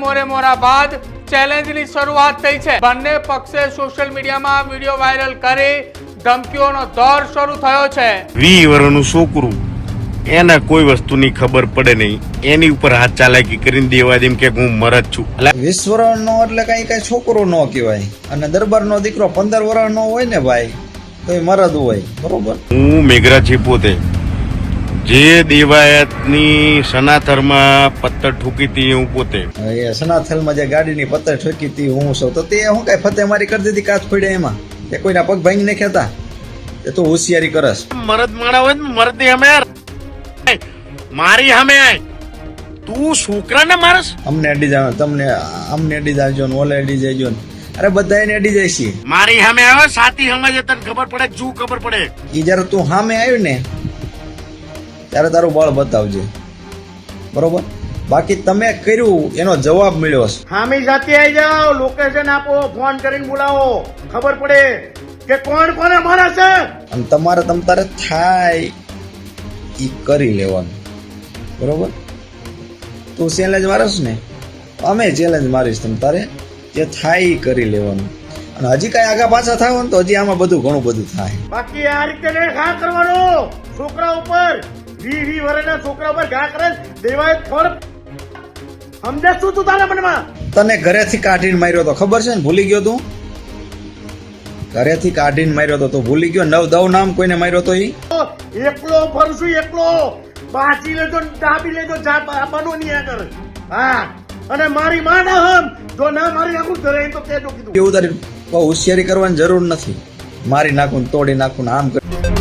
મોરે મોરા બાદ ચેલેન્જની શરૂઆત થઈ છે. બંને પક્ષે સોશિયલ મીડિયામાં વીડિયો વાયરલ કરી ધમકીઓનો દોર શરૂ થયો છે. વી વર્ષનું છોકરું. એને કોઈ વસ્તુની ખબર પડે નહીં. એની ઉપર હાથ ચાલાકી કરીને દેવા દેમ કે હું મરજ છું. એટલે વીસ વર્ષનો એટલે કઈ કઈ છોકરો ન કહેવાય. અને દરબારનો દીકરો પંદર વર્ષનો હોય ને ભાઈ તો એ મરદ હોય. બરોબર? હું મેઘરાજ પોતે જે દેવાયતની સનાથરમાં પથ્થર ઠૂકી હતી હું પોતે. એ સનાથલમાં જે ગાડીની પત્તર ઠોકી હતી હું સૌ તો તે હું કઈ ફતે મારી કરી દીધી કાચ પડે એમાં. તે કોઈના પગ ભાંગી નાખ્યા હતા. એ તો હોશિયારી કરસ. મરદ માણા હોય ને મરદ હમે મારી આય. તું છોકરાને મારસ? અમને અડી જાવ તમને અમને અડી જાવજો ને ઓલે અડી જાજો ને. અરે બધા એને અડી જાય છે. મારી સામે આવે સાથી હમે તને ખબર પડે જુ ખબર પડે. ઈ જયારે તું સામે આવ્યું ને ત્યારે તારું બળ બતાવજે. બરોબર? બાકી તમે કર્યું એનો જવાબ મળ્યો છે હામી જાતે આવી જાઓ લોકેશન આપો ફોન કરીને બોલાવો. ખબર પડે કે કોણ કોને મારે છે. અને તમારે તમ તારે થાય ઈ કરી લેવાનું. બરોબર? તું ચેલેન્જ મારસ ને? અમે ચેલેન્જ મારીશ તમ તારે જે થાય ઈ કરી લેવાનું. અને હજી કાંઈ આગા પાછા થાય ને તો હજી આમાં બધું ઘણું બધું થાય. બાકી આ રીતે હા કરવાનો. છોકરા ઉપર વી વી વર્ષના છોકરા ઉપર ઘા કરે દેવાય થોડ સમજે શું તું તારા મનમાં? તને ઘરેથી કાઢીને માર્યો તો ખબર છે ને? ભૂલી ગયો તું? ઘરેથી કાઢીને માર્યો તો તો ભૂલી ગયો. નવ દવ નામ કોઈને માર્યો તો ઈ? એકલો ફરશું એકલો. બાચી લેજો ડાબી લેજો આપવાનું નહીં આગળ. હા. અને મારી માં ના હમ. જો ના મારી આખું ઘરે તો કેજો કીધું. એવું તારી બહુ હોશિયારી કરવાની જરૂર નથી. મારી નાખું ને તોડી નાખું આમ કરી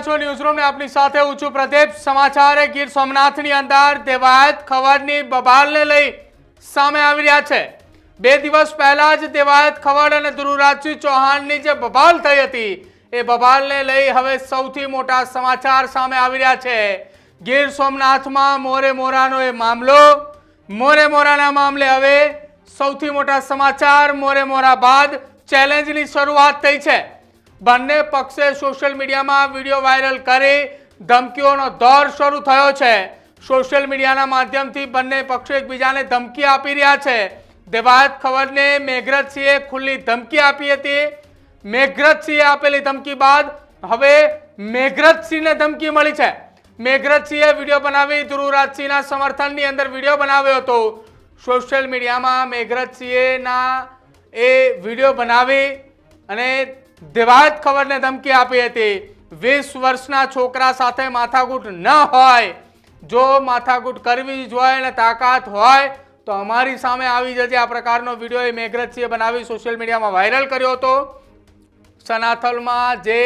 રહ્યા છો ન્યૂઝ ને આપની સાથે હું છું પ્રદીપ. સમાચાર ગીર સોમનાથની અંદર દેવાયત ખવડની બબાલને લઈ સામે આવી રહ્યા છે. બે દિવસ પહેલા જ દેવાયત ખવડ અને ધ્રુવરાજસિંહ ચૌહાણની જે બબાલ થઈ હતી, એ બબાલને લઈ હવે સૌથી મોટા સમાચાર સામે આવી રહ્યા છે. ગીર સોમનાથમાં મોરે મોરાનો એ મામલો. મોરે મોરાના મામલે હવે સૌથી મોટા સમાચાર, મોરે મોરા બાદ ચેલેન્જની શરૂઆત થઈ છે. બંને પક્ષે સોશિયલ મીડિયામાં વીડિયો વાયરલ કરી ધમકીઓનો દોર શરૂ થયો છે. સોશિયલ મીડિયાના માધ્યમથી બંને પક્ષો એકબીજાને ધમકી આપી રહ્યા છે. દેવાયત ખબરને મેઘરજસિંહે ખુલ્લી ધમકી આપી હતી. મેઘરજસિંહે આપેલી ધમકી બાદ હવે મેઘરજસિંહને ધમકી મળી છે. મેઘરજસિંહે વીડિયો બનાવી ધ્રુવરાજસિંહના સમર્થનની અંદર વીડિયો બનાવ્યો હતો. સોશિયલ મીડિયામાં મેઘરજસિંહના એ વીડિયો બનાવી અને દેવાયત ખબરને ધમકી આપી હતી. વીસ વર્ષના છોકરા સાથે માથાકૂટ ન હોય. જો માથાકૂટ કરવી જ હોય અને તાકાત હોય, તો અમારી સામે આવી જજે. આ પ્રકારનો વીડિયો એ મેઘરજસિંહે બનાવી સોશિયલ મીડિયામાં વાયરલ કર્યો હતો. સનાથલમાં જે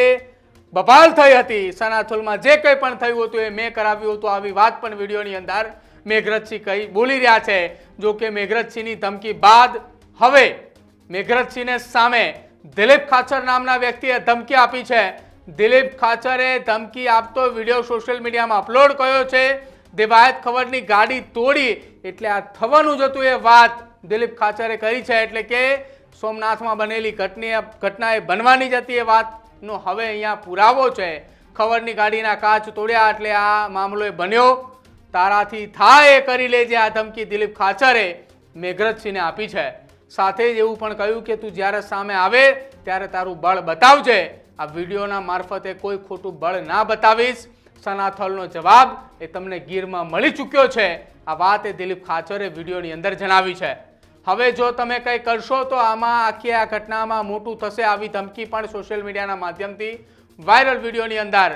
બબાલ થઈ હતી, સનાથલમાં જે કંઈ પણ થયું હતું એ મેં કરાવ્યું હતું. આવી વાત પણ વિડીયોની અંદર મેઘરજસિંહ કહી બોલી રહ્યા છે. જો કે મેઘરજસિંહની ધમકી બાદ હવે મેઘરજસિંહને સામે દિલીપ ખાચર નામના વ્યક્તિએ ધમકી આપી છે. દિલીપ ખાચરે ધમકી આપતો વીડિયો સોશિયલ મીડિયામાં અપલોડ કર્યો છે. દેવાયત ખબરની ગાડી તોડી એટલે આ થવાનું જ હતું એ વાત દિલીપ ખાચરે કરી છે એટલે કે સોમનાથમાં બનેલી ઘટની ઘટના એ બનવાની જ હતી એ વાતનો હવે અહીંયા પુરાવો છે. ખબરની ગાડીના કાચ તોડ્યા એટલે આ મામલો એ બન્યો. તારાથી થાય એ કરી લેજે આ ધમકી દિલીપ ખાચરે મેઘરજસિંહને આપી છે. સાથે જ એવું પણ કહ્યું કે તું જ્યારે સામે આવે, ત્યારે તારું બળ બતાવજે. આ વિડીયોના મારફતે કોઈ ખોટું બળ ના બતાવીશ. સનાથલનો જવાબ એ તમને ગીરમાં મળી ચૂક્યો છે. આ વાત એ દિલીપ ખાચરે વિડીયોની અંદર જણાવી છે. હવે જો તમે કંઈ કરશો તો આમાં આખી આ ઘટનામાં મોટું થશે આવી ધમકી પણ સોશિયલ મીડિયાના માધ્યમથી વાયરલ વિડીયોની અંદર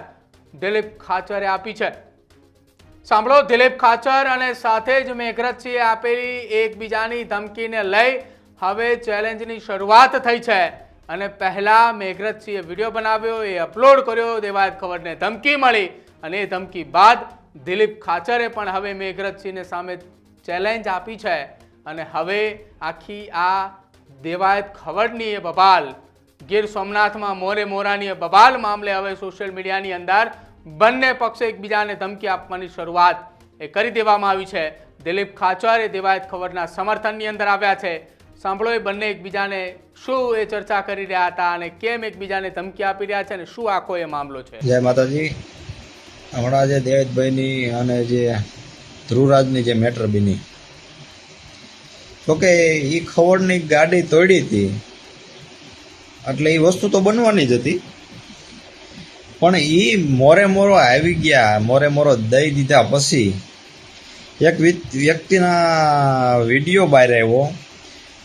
દિલીપ ખાચરે આપી છે. સાંભળો, દિલીપ ખાચર અને સાથે જ મેઘરજસિંહે આપેલી એકબીજાની ધમકીને લઈ હવે ચેલેન્જની શરૂઆત થઈ છે. અને પહેલાં મેઘરજસિંહે વીડિયો બનાવ્યો, એ અપલોડ કર્યો દેવાયત ખબરને ધમકી મળી. અને એ ધમકી બાદ દિલીપ ખાચરે પણ હવે મેઘરજસિંહને સામે ચેલેન્જ આપી છે. અને હવે આખી આ દેવાયત ખબરની એ બબાલ, ગીર સોમનાથમાં મોરે મોરાની એ બબાલ મામલે હવે સોશિયલ મીડિયાની અંદર બંને પક્ષે એકબીજાને ધમકી આપવાની શરૂઆત એ કરી દેવામાં આવી છે. દિલીપ ખાચર એ દેવાયત ખબરના સમર્થનની અંદર આવ્યા છે. સાંભળો એ બંને એકબીજાને શું એ ચર્ચા કરી રહ્યા હતા અને કેમ એકબીજાને ધમકી આપી રહ્યા છે અને શું આખો એ મામલો છે? જય માતાજી. હમણાં જે દેવેશભાઈની અને જે ધ્રુવરાજની જે મેટર બની, તો કે એ ખવડની ગાડી તોડી હતી. એટલે એ વસ્તુ તો બનવાની જ હતી. પણ એ મોરે મોરો આવી ગયા, મોરે મોરો દઈ દીધા પછી એક વ્યક્તિ- વ્યક્તિના વીડિયો બહાર આવ્યો.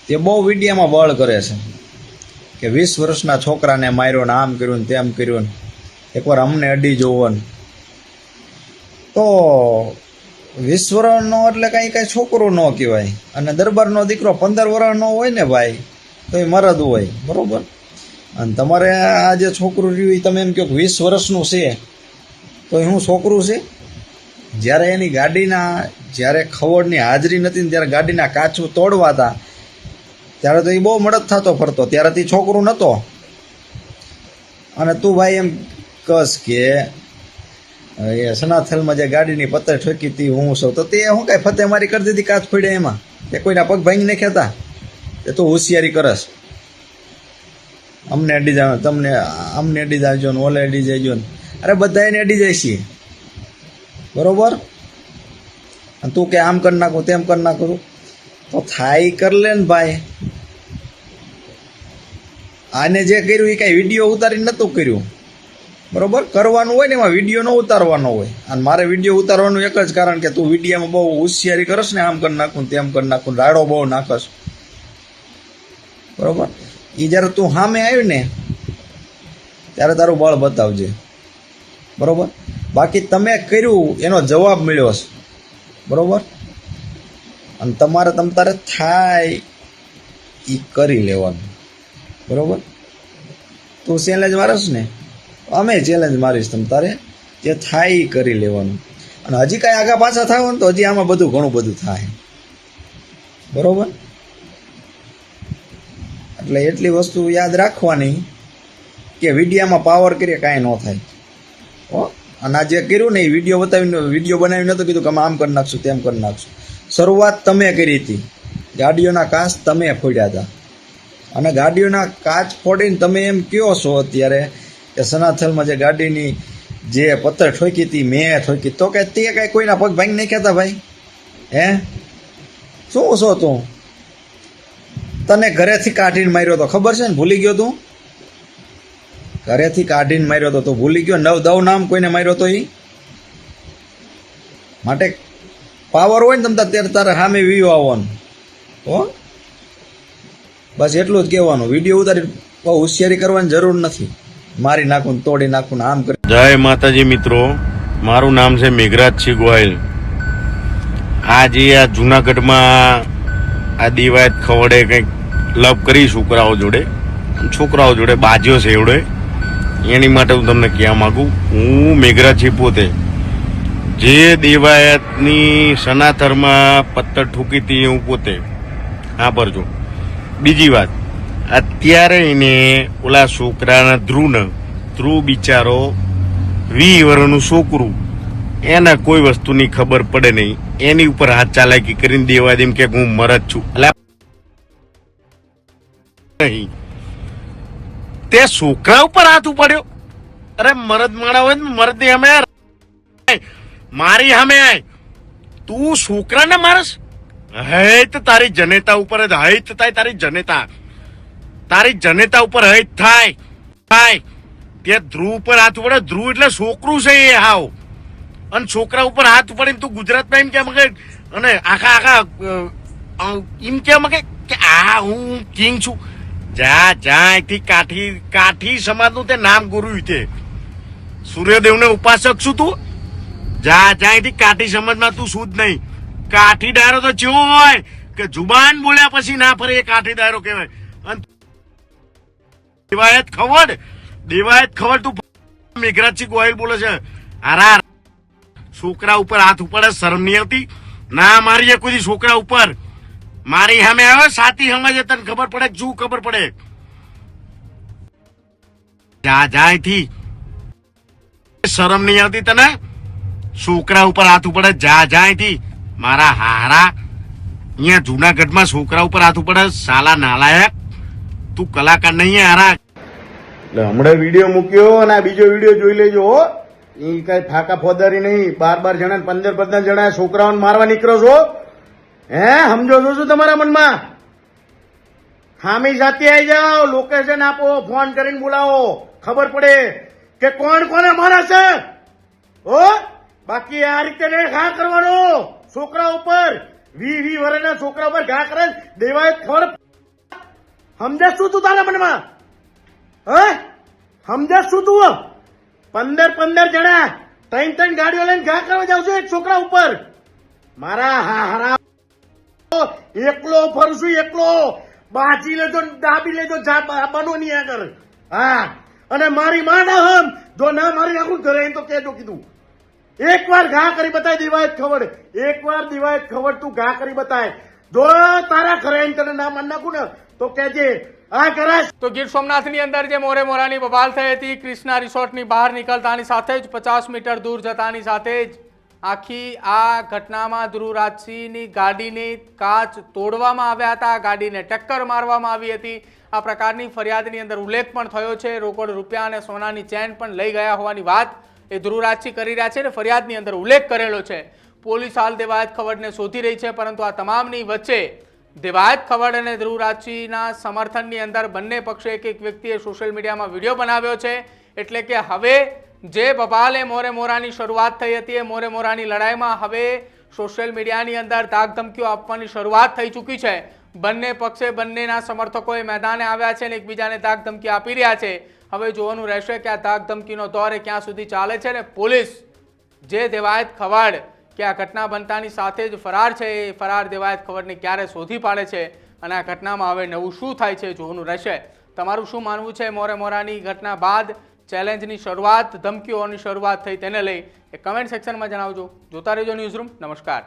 તે બહુ વિડીયામાં બળ કરે છે. કે વીસ વર્ષના છોકરાને માર્યો ને આમ કર્યું ને તેમ કર્યું ને એકવાર અમને અડી જોવાનું તો વીસ વર્ષનો એટલે કાંઈ કાંઈ છોકરો ન કહેવાય. અને દરબારનો દીકરો પંદર વર્ષનો હોય ને ભાઈ, તો એ મરદ હોય. બરાબર? અને તમારે આ જે છોકરું રહ્યું એ તમે એમ કહો વીસ વર્ષનું છે. તો એ હું છોકરું છે? જ્યારે એની ગાડીના, જ્યારે ખવડની હાજરી નથી ને ત્યારે ગાડીના કાચું તોડવા હતા ત્યારે તો એ બહુ મદદ થતો ફરતો. ત્યારે તે છોકરું નહોતો અને તું ભાઈ એમ કસ કે, એ સનાથલમાં જે ગાડીની પત્તર ઠોકી હતી, હું છું તો તે શું કાંઈ ફતે મારી કરી દીધી કાચ ફોડ્યા એમાં? તે કોઈના પગ ભાંગી નાખ્યા હતા? એ તું હોશિયારી કરસ. અમને અડી જાવ, તમને, અમને અડી જાવજો ને ઓલે અડી જજો ને. અરે બધા એને અડી જાય છીએ બરોબર? તું કે આમ કરી નાખું, તેમ કરી નાખું. તો થાય કર લે ને ભાઈ. આને જે કર્યું એ કાંઈ વીડિયો ઉતારીને નહોતું કર્યું. બરોબર? કરવાનું હોય ને એમાં વીડિયો ન ઉતારવાનો હોય. અને મારે વીડિયો ઉતારવાનું એક જ કારણ કે તું વિડીયોમાં બહુ હોશિયારી કરશ ને આમ કરી નાખું તેમ કરી નાખું રાડો બહુ નાખશ બરોબર? એ જ્યારે તું સામે આવ્યું ને, ત્યારે તારું બળ બતાવજે. બરોબર? બાકી તમે કર્યું, એનો જવાબ મળ્યો છે બરોબર? અને તમારે તમ તારે થાય એ કરી લેવાનું. બરાબર? તું ચેલેન્જ મારસ ને? અમે ચેલેન્જ મારીશ તમ તારે જે થાય એ કરી લેવાનું. અને હજી કાંઈ આગા પાછા થાય ને તો હજી આમાં બધું ઘણું બધું થાય. બરોબર? એટલે એટલી વસ્તુ યાદ રાખવાની કે વિડીયામાં પાવર કરીએ કાંઈ ન થાય. હો? અને આ જે કર્યું ને એ વીડિયો બતાવીને, વીડિયો બનાવી નહોતો કીધું કે આમ કરી નાખશું તેમ કરી નાખશું. શરૂઆત તમે કરી હતી. ગાડીઓના કાચ તમે ફોડ્યા હતા. અને ગાડીઓના કાચ ફોડીને તમે એમ કયો છો અત્યારે કે સનાથલમાં જે ગાડીની જે પથ્થર ઠોકી હતી, મેં ઠોકી, તો કે તે કાંઈ કોઈના પગ ભાંગી નહીં કહેતા ભાઈ? હે? શું છો તું? તને ઘરેથી કાઢીને માર્યો તો ખબર છે ને? ભૂલી ગયો તું? ઘરેથી કાઢીને માર્યો તો તું ભૂલી ગયો? નવ દવ નામ કોઈને માર્યો તો એ માટે પાવર હોય ને તમ તાર તારે સામે વિવો આવવાનું. હો? બસ એટલું જ કહેવાનું. વીડિયો ઉતારી બહુ હોશિયારી કરવાની જરૂર નથી. મારી નાખું તોડી નાખું આમ કરી જય માતાજી મિત્રો. મારું નામ છે મેઘરાજસિંહ ગોયલ આજે આ જુનાગઢમાં આ દિવાયત ખવડે કંઈક લવ કરી છોકરાઓ જોડે. છોકરાઓ જોડે બાજ્યો છે એવડે. એની માટે હું તમને કહેવા માગું. હું મેઘરાજસિંહ પોતે જે દેવાયતની સનાતરમાં પત્તર ઠૂકી હતી હું પોતે. હા, પરજો. બીજી વાત. અત્યારે એને ઓલા છોકરાના ધ્રુવને, ધ્રુવ બિચારો વી છોકરું, એને કોઈ વસ્તુની ખબર પડે નહીં. એની ઉપર હાથ ચાલાકી કરીને દેવા દેમ કે હું મરદ છું. નહીં. તે છોકરા ઉપર હાથ ઉપાડ્યો. અરે, મરદ માણા હોય મરદ આય. મારી સામે આય. તું છોકરાને મારસ? હૈત તારી જનેતા ઉપર હૈત થાય તારી જનેતા. તારી જનેતા ઉપર હૈત થાય. થાય. તે ધ્રુવ ઉપર હાથ પડે ધ્રુવ એટલે છોકરું છે એ હાવ. અને છોકરા ઉપર હાથ પડે તું ગુજરાતમાં એમ કેમ કે, અને આખા આખા એમ કેમ કે આ હું કિંગ છું. જા જા, અહીંથી કાઠી કાઠી સમાજનું તે નામ ગુરુ તે. સૂર્યદેવને ઉપાસક છું તું. જા જા અહીંથી કાઠી સમજમાં તું શું જ નહીં. કાઠી ડાયરો તો જેવો હોય કે જુબાન બોલ્યા પછી ના ફરે, એ કાઠી કહેવાય. અને દેવાયત ખવડ દેવાયત ખવડ તું મેઘરાજસિંહ ગોહિલ બોલે છે, હારા છોકરા ઉપર હાથ ઉપાડે, શરમ નહીં આવતી? ના, મારી કોઈ છોકરા ઉપર. મારી સામે આવે સાથી સમજે તને ખબર પડે શું ખબર પડે? જા જાય થી શરમ નહીં આવતી તને? છોકરા ઉપર હાથ ઉપડે, જા જા અહીંથી મારા હારા અહીંયા જુનાગઢમાં છોકરા ઉપર હાથ પડે સાલા નાલાયક. તું કલાકાર નહીં હારા. હમણાં વીડિયો મૂક્યો અને બીજો વીડિયો જોઈ લેજો એ કઈ ફાકા ફોદારી નહીં. બાર બાર જણા પંદર પંદર જણા છોકરાઓને મારવા નીકળો છો. હે, સમજો છો શું તમારા મનમાં? ખામી સાથે આવી જાઓ લોકેશન આપો ફોન કરીને બોલાવો. ખબર પડે કે કોણ કોને મારા છે? હો? બાકી આ રીતે ઘા કરવાનો. છોકરા ઉપર, વી વી વરના છોકરા ઉપર ઘા કરે દેવાય ખબર સમજે શું તું તારા મનમાં? હે? સમજે શું તું પંદર પંદર જણા ત્રણ ત્રણ ગાડીઓ લઈને ઘા કરવા જાવ છું એક છોકરા ઉપર. મારા હા હરા એકલો ફરશું એકલો. બાજી લેજો દાબી લેજો બનો નહીં આગળ. હા. અને મારી માં ના હમ. જો ના મારી આખું ઘરે તો કેજો કીધું. એક વાર ઘા કરી બતાય દિવાયત ખબર. એક વાર દિવાય ખબર તું ઘા કરી બતાય. જો તારા ઘરે તને ના માન નાખું ને, તો કેજે આ કરાશ તો ગીર સોમનાથની અંદર જે મોરે મોરાની બબાલ થઈ હતી, ક્રિષ્ના રિસોર્ટની બહાર નીકળતાની સાથે જ, પચાસ મીટર દૂર જતાની સાથે જ, આખી આ ઘટનામાં ધ્રુવરાજસિંહની ગાડીની કાચ તોડવામાં આવ્યા હતા, ગાડીને ટક્કર મારવામાં આવી હતી. આ પ્રકારની ફરિયાદની અંદર ઉલ્લેખ પણ થયો છે. રોકડ રૂપિયા અને સોનાની ચેન પણ લઈ ગયા હોવાની વાત એ ધ્રુવરાજસિંહ કરી રહ્યા છે અને ફરિયાદની અંદર ઉલ્લેખ કરેલો છે. પોલીસ હાલ દેવાયત ખવડને શોધી રહી છે, પરંતુ આ તમામની વચ્ચે દેવાયત ખવડ અને ધ્રુવરાજસિંહના સમર્થનની અંદર બંને પક્ષે એક એક વ્યક્તિએ સોશિયલ મીડિયામાં વીડિયો બનાવ્યો છે. એટલે કે હવે જે બબાલે મોરે મોરાની શરૂઆત થઈ હતી, એ મોરે મોરાની લડાઈમાં હવે સોશિયલ મીડિયાની અંદર ધાકધમકીઓ આપવાની શરૂઆત થઈ ચૂકી છે. બંને પક્ષે બંનેના સમર્થકોએ મેદાને આવ્યા છે અને એકબીજાને ધાકધમકી આપી રહ્યા છે. હવે જોવાનું રહેશે કે આ ધાક ધમકીનો દોર ક્યાં સુધી ચાલે છે ને પોલીસ જે દેવાયત ખવાડ કે આ ઘટના બનતાની સાથે જ ફરાર છે એ ફરાર દેવાયત ખવડને ક્યારે શોધી પાડે છે અને આ ઘટનામાં હવે નવું શું થાય છે જોવાનું રહેશે. તમારું શું માનવું છે મોરે મોરાની ઘટના બાદ ચેલેન્જની શરૂઆત, ધમકીઓની શરૂઆત થઈ તેને લઈ એ કમેન્ટ સેક્શનમાં જણાવજો. જોતા રહેજો ન્યૂઝરૂમ. નમસ્કાર.